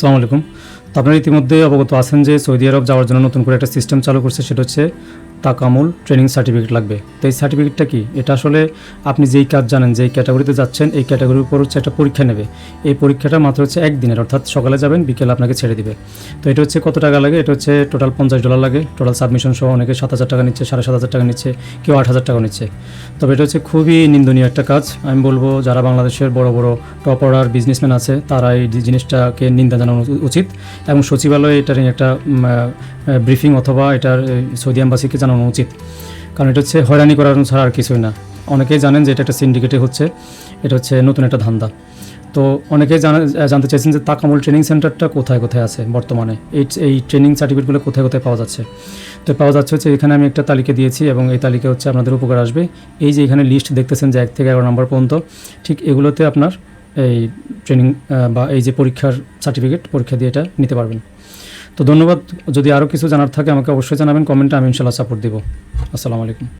আসসালামু আলাইকুম। তো আপনারা ইতিমধ্যে অবগত আছেন যে সৌদি আরব যাওয়ার জন্য নতুন করে একটা সিস্টেম চালু করছে, সেটা হচ্ছে তাকামুল ট্রেনিং সার্টিফিকেট লাগবে। তো এই সার্টিফিকেটটা কি? এটা আসলে আপনি যেই কাজ জানেন, যেই ক্যাটাগরিতে যাচ্ছেন, এই ক্যাটাগরির উপর হচ্ছে একটা পরীক্ষা নেবে। এই পরীক্ষাটা মাত্র হচ্ছে একদিনের অর্থাৎ সকালে যাবেন, বিকেলে আপনাকে ছেড়ে দিবে। তো এটা হচ্ছে কত টাকা লাগে? এটা হচ্ছে টোটাল পঞ্চাশ ডলার লাগে। টোটাল সাবমিশন সহ অনেকে সাত হাজার টাকা নিচ্ছে, সাড়ে সাত হাজার টাকা নিচ্ছে, কেউ আট হাজার টাকা নিচ্ছে। তবে এটা হচ্ছে খুবই নিন্দনীয় একটা কাজ। আমি বলব, যারা বাংলাদেশের বড় বড় টপ অর্ডার বিজনেসম্যান আছে, তারা এই জিনিসটাকে নিন্দা জানানো উচিত। এবং সচিবালয়ে এটার একটা ব্রিফিং অথবা এটার সৌদি অ্যাম্বাসিকে জানানো উচিত। কারণ এটা হচ্ছে হয়রানি করার ছাড়া আর কিছুই না। অনেকেই জানেন যে এটা একটা সিন্ডিকেটে হচ্ছে, এটা হচ্ছে নতুন একটা ধান্দা। তো অনেকেই জানা জানতে চাইছেন যে তাকামুল ট্রেনিং সেন্টারটা কোথায় কোথায় আছে বর্তমানে? এই এই ট্রেনিং সার্টিফিকেটগুলো কোথায় কোথায় পাওয়া যাচ্ছে? তো পাওয়া যাচ্ছে হচ্ছে এখানে আমি একটা তালিকা দিয়েছি এবং এই তালিকা হচ্ছে আপনাদের উপকার আসবে। এই যে এখানে লিস্ট দেখতেছেন যে এক থেকে এগারো নম্বর পর্যন্ত, ঠিক এগুলোতে আপনার এই ট্রেনিং বা এই যে পরীক্ষার সার্টিফিকেট পরীক্ষা দিয়ে এটা নিতে পারবেন। তো ধন্যবাদ। যদি আরও কিছু জানার থাকে আমাকে অবশ্যই জানাবেন, কমেন্টে আমি ইনশাল্লাহ সাপোর্ট দিব। আসসালামু আলাইকুম।